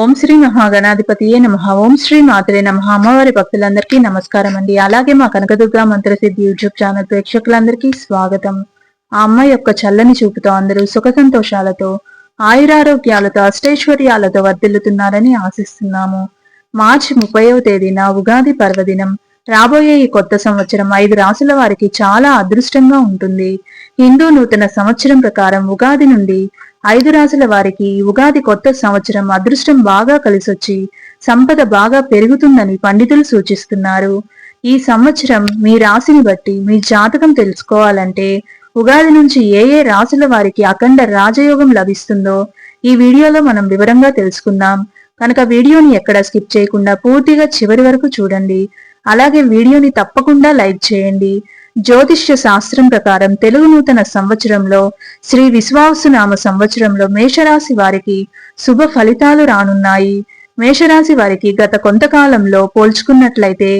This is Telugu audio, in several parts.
ఓం శ్రీ మహాగణాధిపతియే నమ. ఓం శ్రీ మాతరే నమ. అమ్మవారి భక్తులందరికీ నమస్కారం అండి అలాగే మా కనకదుర్గ మంత్రసిద్ధి యూట్యూబ్ ఛానల్ ప్రేక్షకులందరికీ స్వాగతం. ఆ అమ్మ యొక్క చల్లని చూపుతో అందరూ సుఖ సంతోషాలతో ఆయురారోగ్యాలతో అష్టైశ్వర్యాలతో వర్ధిల్లుతున్నారని ఆశిస్తున్నాము. మార్చి ముప్పైవ తేదీన ఉగాది పర్వదినం. రాబోయే ఈ కొత్త సంవత్సరం ఐదు రాసుల వారికి చాలా అదృష్టంగా ఉంటుంది. హిందూ నూతన సంవత్సరం ప్రకారం ఉగాది నుండి ఐదు రాశుల వారికి ఉగాది కొత్త సంవత్సరం అదృష్టం బాగా కలిసొచ్చి సంపద బాగా పెరుగుతుందని పండితులు సూచిస్తున్నారు. ఈ సంవత్సరం మీ రాశిని బట్టి మీ జాతకం తెలుసుకోవాలంటే ఉగాది నుంచి ఏ ఏ రాశుల వారికి అఖండ రాజయోగం లభిస్తుందో ఈ వీడియోలో మనం వివరంగా తెలుసుకుందాం. కనుక వీడియోని ఎక్కడ స్కిప్ చేయకుండా పూర్తిగా చివరి వరకు చూడండి. అలాగే వీడియోని తప్పకుండా లైక్ చేయండి. జ్యోతిష్య శాస్త్రం ప్రకారం తెలుగు నూతన సంవత్సరంలో శ్రీ విశ్వాసునామ సంవత్సరంలో మేషరాశి వారికి శుభ ఫలితాలు రానున్నాయి. మేషరాశి వారికి గత కొంతకాలంలో పోల్చుకున్నట్లయితే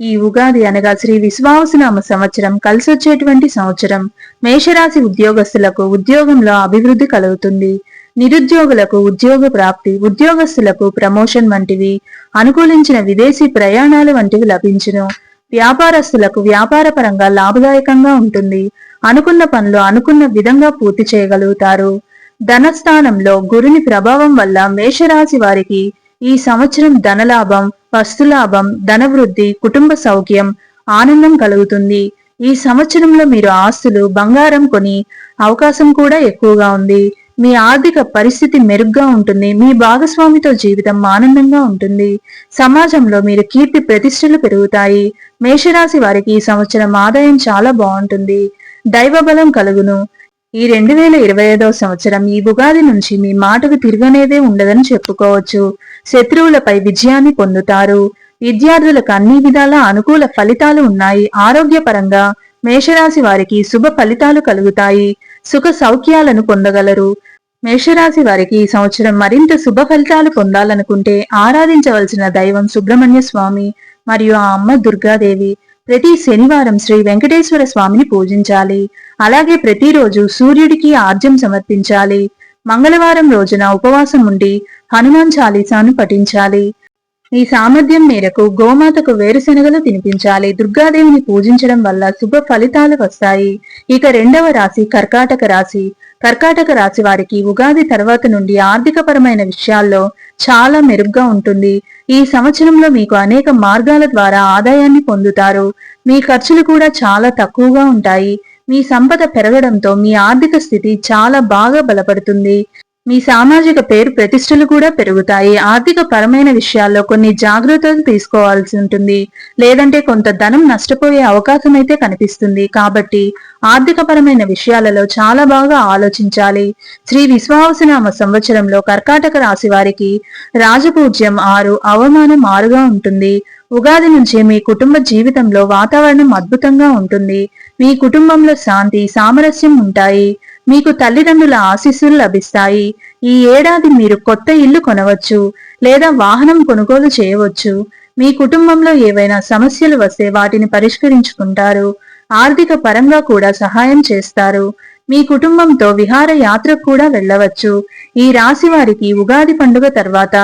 ఈ ఉగాది అనగా శ్రీ విశ్వావసునామ సంవత్సరం కలిసొచ్చేటువంటి సంవత్సరం. మేషరాశి ఉద్యోగస్తులకు ఉద్యోగంలో అభివృద్ధి కలుగుతుంది. నిరుద్యోగులకు ఉద్యోగ ప్రాప్తి ఉద్యోగస్తులకు ప్రమోషన్ వంటివి అనుకూలించిన విదేశీ ప్రయాణాలు వంటివి లభించును. వ్యాపారస్తులకు వ్యాపార పరంగా లాభదాయకంగా ఉంటుంది. అనుకున్న పనులు అనుకున్న విధంగా పూర్తి చేయగలుగుతారు. ధనస్థానంలో గురుని ప్రభావం వల్ల మేషరాశి వారికి ఈ సంవత్సరం ధనలాభం వస్తులాభం ధనవృద్ధి కుటుంబ సౌఖ్యం ఆనందం కలుగుతుంది. ఈ సంవత్సరంలో మీరు ఆస్తులు బంగారం కొని అవకాశం కూడా ఎక్కువగా ఉంది. మీ ఆర్థిక పరిస్థితి మెరుగ్గా ఉంటుంది. మీ భాగస్వామితో జీవితం ఆనందంగా ఉంటుంది. సమాజంలో మీరు కీర్తి ప్రతిష్టలు పెరుగుతాయి. మేషరాశి వారికి ఈ సంవత్సరం ఆదాయం చాలా బాగుంటుంది. దైవ బలం కలుగును. ఈ రెండు వేల ఇరవై ఐదవ సంవత్సరం ఈ ఉగాది నుంచి మీ మాటకు తిరగనేదే ఉండదని చెప్పుకోవచ్చు. శత్రువులపై విజయాన్ని పొందుతారు. విద్యార్థులకు అన్ని విధాల అనుకూల ఫలితాలు ఉన్నాయి. ఆరోగ్యపరంగా మేషరాశి వారికి శుభ ఫలితాలు కలుగుతాయి. సుఖ సౌఖ్యాలను పొందగలరు. మేషరాశి వారికి ఈ సంవత్సరం మరింత శుభ ఫలితాలు పొందాలనుకుంటే ఆరాధించవలసిన దైవం సుబ్రహ్మణ్య స్వామి మరియు ఆ అమ్మ దుర్గాదేవి ప్రతి శనివారం శ్రీ వెంకటేశ్వర స్వామిని పూజించాలి. అలాగే ప్రతిరోజు సూర్యుడికి ఆర్జం సమర్పించాలి. మంగళవారం రోజున ఉపవాసం ఉండి హనుమాన్ చాలీసాను పఠించాలి. ఈ సామర్థ్యం మేరకు గోమాతకు వేరుశెనగలు తినిపించాలి. దుర్గాదేవిని పూజించడం వల్ల శుభ ఫలితాలు వస్తాయి. ఇక రెండవ రాశి కర్కాటక రాశి. కర్కాటక రాశి వారికి ఉగాది తర్వాత నుండి ఆర్థికపరమైన విషయాల్లో చాలా మెరుగ్గా ఉంటుంది. ఈ సంవత్సరంలో మీకు అనేక మార్గాల ద్వారా ఆదాయాన్ని పొందుతారు. మీ ఖర్చులు కూడా చాలా తక్కువగా ఉంటాయి. మీ సంపద పెరగడంతో మీ ఆర్థిక స్థితి చాలా బాగా బలపడుతుంది. మీ సామాజిక పేరు ప్రతిష్టలు కూడా పెరుగుతాయి. ఆర్థిక పరమైన విషయాల్లో కొన్ని జాగ్రత్తలు తీసుకోవాల్సి ఉంటుంది. లేదంటే కొంత ధనం నష్టపోయే అవకాశం అయితే కనిపిస్తుంది. కాబట్టి ఆర్థిక పరమైన విషయాలలో చాలా బాగా ఆలోచించాలి. శ్రీ విశ్వావసనామ సంవత్సరంలో కర్కాటక రాశి వారికి రాజపూజ్యం ఆరు అవమానం ఆరుగా ఉంటుంది. ఉగాది నుంచే మీ కుటుంబ జీవితంలో వాతావరణం అద్భుతంగా ఉంటుంది. మీ కుటుంబంలో శాంతి సామరస్యం ఉంటాయి. మీకు తల్లిదండ్రుల ఆశీస్సులు లభిస్తాయి. ఈ ఏడాది మీరు కొత్త ఇల్లు కొనవచ్చు లేదా వాహనం కొనుగోలు చేయవచ్చు. మీ కుటుంబంలో ఏవైనా సమస్యలు వస్తే వాటిని పరిష్కరించుకుంటారు. ఆర్థిక పరంగా కూడా సహాయం చేస్తారు. మీ కుటుంబంతో విహార యాత్రకు కూడా వెళ్ళవచ్చు. ఈ రాశి వారికి ఉగాది పండుగ తర్వాత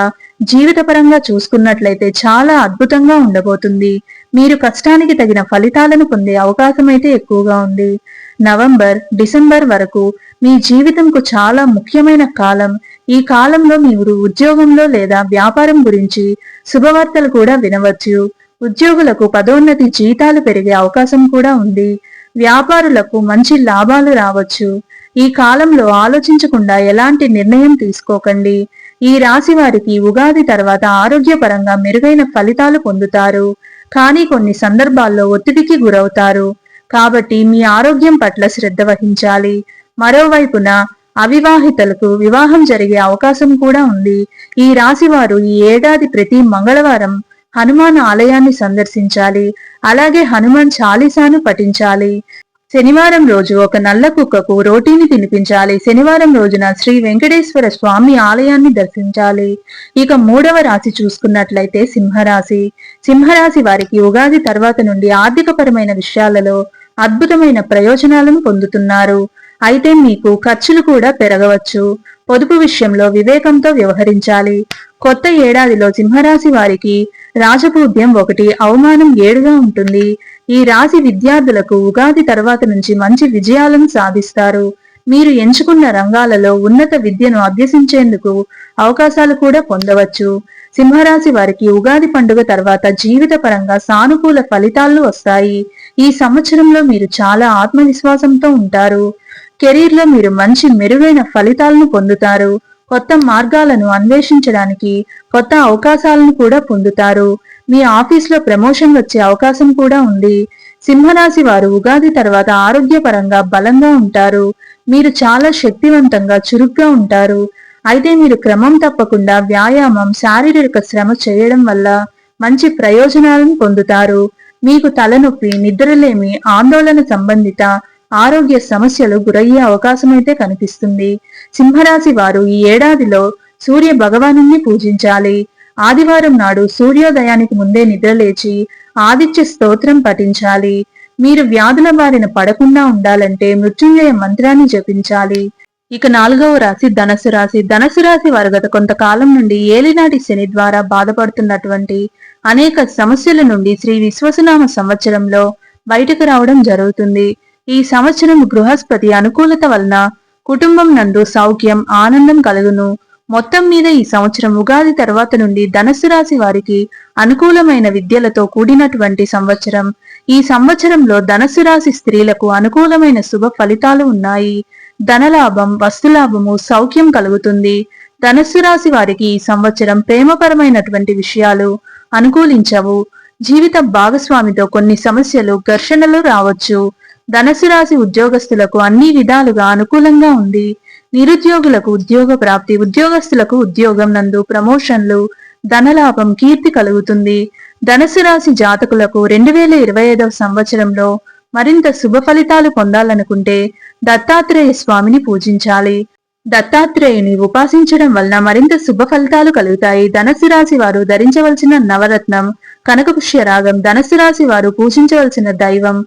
జీవితపరంగా చూసుకున్నట్లయితే చాలా అద్భుతంగా ఉండబోతుంది. మీరు కష్టానికి తగిన ఫలితాలను పొందే అవకాశం అయితే ఎక్కువగా ఉంది. నవంబర్ డిసెంబర్ వరకు మీ జీవితంకు చాలా ముఖ్యమైన కాలం. ఈ కాలంలో మీరు ఉద్యోగంలో లేదా వ్యాపారం గురించి శుభవార్తలు కూడా వినవచ్చు. ఉద్యోగులకు పదోన్నతి జీతాలు పెరిగే అవకాశం కూడా ఉంది. వ్యాపారులకు మంచి లాభాలు రావచ్చు. ఈ కాలంలో ఆలోచించకుండా ఎలాంటి నిర్ణయం తీసుకోకండి. ఈ రాశి వారికి ఉగాది తర్వాత ఆరోగ్యపరంగా మెరుగైన ఫలితాలు పొందుతారు. కానీ కొన్ని సందర్భాల్లో ఒత్తిడికి గురవుతారు. కాబట్టి మీ ఆరోగ్యం పట్ల శ్రద్ధ వహించాలి. మరోవైపున అవివాహితలకు వివాహం జరిగే అవకాశం కూడా ఉంది. ఈ రాశి వారు ఈ ఏడాది ప్రతి మంగళవారం హనుమాన్ ఆలయాన్ని సందర్శించాలి. అలాగే హనుమాన్ చాలీసాను పఠించాలి. శనివారం రోజు ఒక నల్ల కుక్కకు రోటీని తినిపించాలి. శనివారం రోజున శ్రీ వెంకటేశ్వర స్వామి ఆలయాన్ని దర్శించాలి. ఇక మూడవ రాశి చూసుకున్నట్లయితే సింహరాశి. సింహరాశి వారికి ఉగాది తర్వాత నుండి ఆర్థికపరమైన విషయాలలో అద్భుతమైన ప్రయోజనాలను పొందుతున్నారు. అయితే మీకు ఖర్చులు కూడా పెరగవచ్చు. పొదుపు విషయంలో వివేకంతో వ్యవహరించాలి. కొత్త ఏడాదిలో సింహరాశి వారికి రాజపూద్యం ఒకటి అవమానం ఏడుగా ఉంటుంది. ఈ రాశి విద్యార్థులకు ఉగాది తర్వాత నుంచి మంచి విజయాలను సాధిస్తారు. మీరు ఎంచుకున్న రంగాలలో ఉన్నత విద్యను అభ్యసించేందుకు అవకాశాలు కూడా పొందవచ్చు. సింహరాశి వారికి ఉగాది పండుగ తర్వాత జీవిత పరంగా సానుకూల ఫలితాలు వస్తాయి. ఈ సంవత్సరంలో మీరు చాలా ఆత్మవిశ్వాసంతో ఉంటారు. కెరీర్లో మీరు మంచి మెరుగైన ఫలితాలను పొందుతారు. కొత్త మార్గాలను అన్వేషించడానికి కొత్త అవకాశాలను కూడా పొందుతారు. మీ ఆఫీస్లో ప్రమోషన్ వచ్చే అవకాశం కూడా ఉంది. సింహరాశి వారు ఉగాది తర్వాత ఆరోగ్యపరంగా బలంగా ఉంటారు. మీరు చాలా శక్తివంతంగా చురుగ్గా ఉంటారు. అయితే మీరు క్రమం తప్పకుండా వ్యాయామం శారీరక శ్రమ చేయడం వల్ల మంచి ప్రయోజనాలను పొందుతారు. మీకు తలనొప్పి నిద్రలేమి ఆందోళన సంబంధిత ఆరోగ్య సమస్యలు గురయ్యే అవకాశమైతే కనిపిస్తుంది. సింహరాశి వారు ఈ ఏడాదిలో సూర్య భగవాను పూజించాలి. ఆదివారం నాడు సూర్యోదయానికి ముందే నిద్రలేచి ఆదిత్య స్తోత్రం పఠించాలి. మీరు వ్యాధుల బారిన పడకుండా ఉండాలంటే మృత్యుంజయ మంత్రాన్ని జపించాలి. ఇక నాలుగవ రాశి ధనసు రాశి. ధనసు రాశి వారు గత కొంతకాలం నుండి ఏలినాటి శని ద్వారా బాధపడుతున్నటువంటి అనేక సమస్యల నుండి శ్రీ విశ్వసనామ సంవత్సరంలో బయటకు రావడం జరుగుతుంది. ఈ సంవత్సరం గృహస్పతి అనుకూలత వలన కుటుంబం నందు సౌఖ్యం ఆనందం కలుగును. మొత్తం మీద ఈ సంవత్సరం ఉగాది తర్వాత నుండి ధనస్సు రాశి వారికి అనుకూలమైన విద్యలతో కూడినటువంటి సంవత్సరం. ఈ సంవత్సరంలో ధనస్సు రాశి స్త్రీలకు అనుకూలమైన శుభ ఫలితాలు ఉన్నాయి. ధనలాభం వస్తులాభము సౌఖ్యం కలుగుతుంది. ధనస్సు రాశి వారికి ఈ సంవత్సరం ప్రేమపరమైనటువంటి విషయాలు అనుకూలించవు. జీవిత భాగస్వామితో కొన్ని సమస్యలు ఘర్షణలు రావచ్చు. ధనసు రాశి ఉద్యోగస్తులకు అన్ని విధాలుగా అనుకూలంగా ఉంది. నిరుద్యోగులకు ఉద్యోగ ప్రాప్తి ఉద్యోగస్తులకు ఉద్యోగం నందు ప్రమోషన్లు ధనలాభం కీర్తి కలుగుతుంది. ధనసు రాశి జాతకులకు రెండు వేల ఇరవై ఐదవ సంవత్సరంలో మరింత శుభ ఫలితాలు పొందాలనుకుంటే దత్తాత్రేయ స్వామిని పూజించాలి. దత్తాత్రేయుని ఉపాసించడం వలన మరింత శుభ ఫలితాలు కలుగుతాయి. ధనసు రాశి వారు ధరించవలసిన నవరత్నం కనకపుష్య రాగం ధనసు రాశి వారు పూజించవలసిన దైవం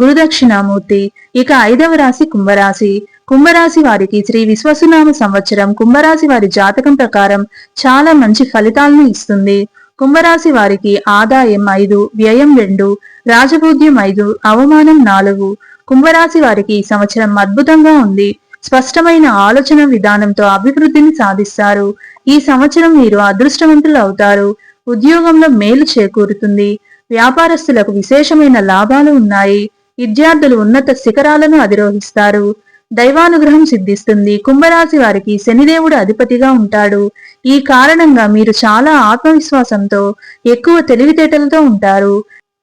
గురుదక్షిణామూర్తి ఇక ఐదవ రాశి కుంభరాశి. కుంభరాశి వారికి శ్రీ విశ్వసునామ సంవత్సరం కుంభరాశి వారి జాతకం ప్రకారం చాలా మంచి ఫలితాలను ఇస్తుంది. కుంభరాశి వారికి ఆదాయం ఐదు వ్యయం రెండు రాజభోగ్యం ఐదు అవమానం నాలుగు. కుంభరాశి వారికి ఈ సంవత్సరం అద్భుతంగా ఉంది. స్పష్టమైన ఆలోచన విధానంతో అభివృద్ధిని సాధిస్తారు. ఈ సంవత్సరం మీరు అదృష్టవంతులు అవుతారు. ఉద్యోగంలో మేలు చేకూరుతుంది. వ్యాపారస్తులకు విశేషమైన లాభాలు ఉన్నాయి. విద్యార్థులు ఉన్నత శిఖరాలను అధిరోహిస్తారు. దైవానుగ్రహం సిద్ధిస్తుంది. కుంభరాశి వారికి శనిదేవుడు అధిపతిగా ఉంటాడు. ఈ కారణంగా మీరు చాలా ఆత్మవిశ్వాసంతో ఎక్కువ తెలివితేటలతో ఉంటారు.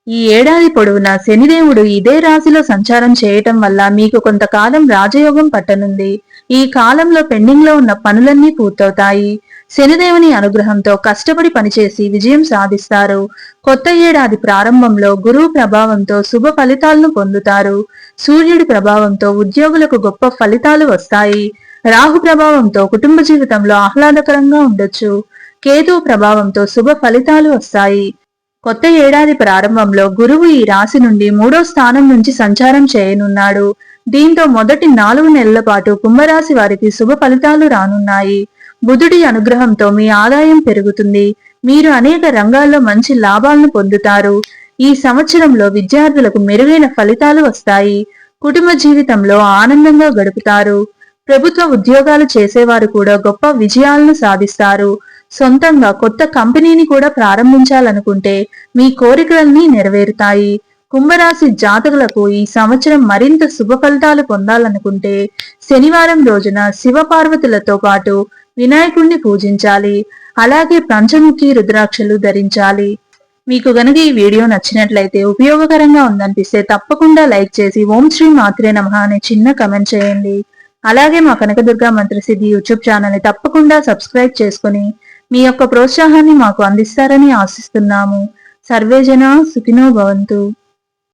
ఈ ఏడాది పొడవునా శనిదేవుడు ఇదే రాశిలో సంచారం చేయటం వల్ల మీకు కొంతకాలం రాజయోగం పట్టనుంది. ఈ కాలంలో పెండింగ్లో ఉన్న పనులన్నీ పూర్తవుతాయి. శనిదేవుని అనుగ్రహంతో కష్టపడి పనిచేసి విజయం సాధిస్తారు. కొత్త ఏడాది ప్రారంభంలో గురువు ప్రభావంతో శుభ ఫలితాలను పొందుతారు. సూర్యుడి ప్రభావంతో ఉద్యోగులకు గొప్ప ఫలితాలు వస్తాయి. రాహు ప్రభావంతో కుటుంబ జీవితంలో ఆహ్లాదకరంగా ఉండొచ్చు. కేతు ప్రభావంతో శుభ ఫలితాలు వస్తాయి. కొత్త ఏడాది ప్రారంభంలో గురువు ఈ రాశి నుండి మూడో స్థానం నుంచి సంచారం చేయనున్నాడు. దీంతో మొదటి నాలుగు నెలల పాటు కుంభరాశి వారికి శుభ ఫలితాలు రానున్నాయి. బుధుడి అనుగ్రహంతో మీ ఆదాయం పెరుగుతుంది. మీరు అనేక రంగాల్లో మంచి లాభాలను పొందుతారు. ఈ సంవత్సరంలో విద్యార్థులకు మెరుగైన ఫలితాలు వస్తాయి. కుటుంబ జీవితంలో ఆనందంగా గడుపుతారు. ప్రభుత్వ ఉద్యోగాలు చేసేవారు కూడా గొప్ప విజయాలను సాధిస్తారు. సొంతంగా కొత్త కంపెనీని కూడా ప్రారంభించాలనుకుంటే మీ కోరికలన్నీ నెరవేరుతాయి. కుంభరాశి జాతకులకు ఈ సంవత్సరం మరింత శుభ ఫలితాలు పొందాలనుకుంటే శనివారం రోజున శివపార్వతులతో పాటు వినాయకుణ్ణి పూజించాలి. అలాగే పంచముఖి రుద్రాక్షలు ధరించాలి. మీకు గనక ఈ వీడియో నచ్చినట్లయితే ఉపయోగకరంగా ఉందనిపిస్తే తప్పకుండా లైక్ చేసి ఓం శ్రీ మాత్రే నమ అనే చిన్న కమెంట్ చేయండి. అలాగే మా కనకదుర్గ మంత్రసిద్ధి యూట్యూబ్ ఛానల్ని తప్పకుండా సబ్స్క్రైబ్ చేసుకుని మీ యొక్క ప్రోత్సాహాన్ని మాకు అందిస్తారని ఆశిస్తున్నాము. సర్వేజన సుఖినో భవంతు.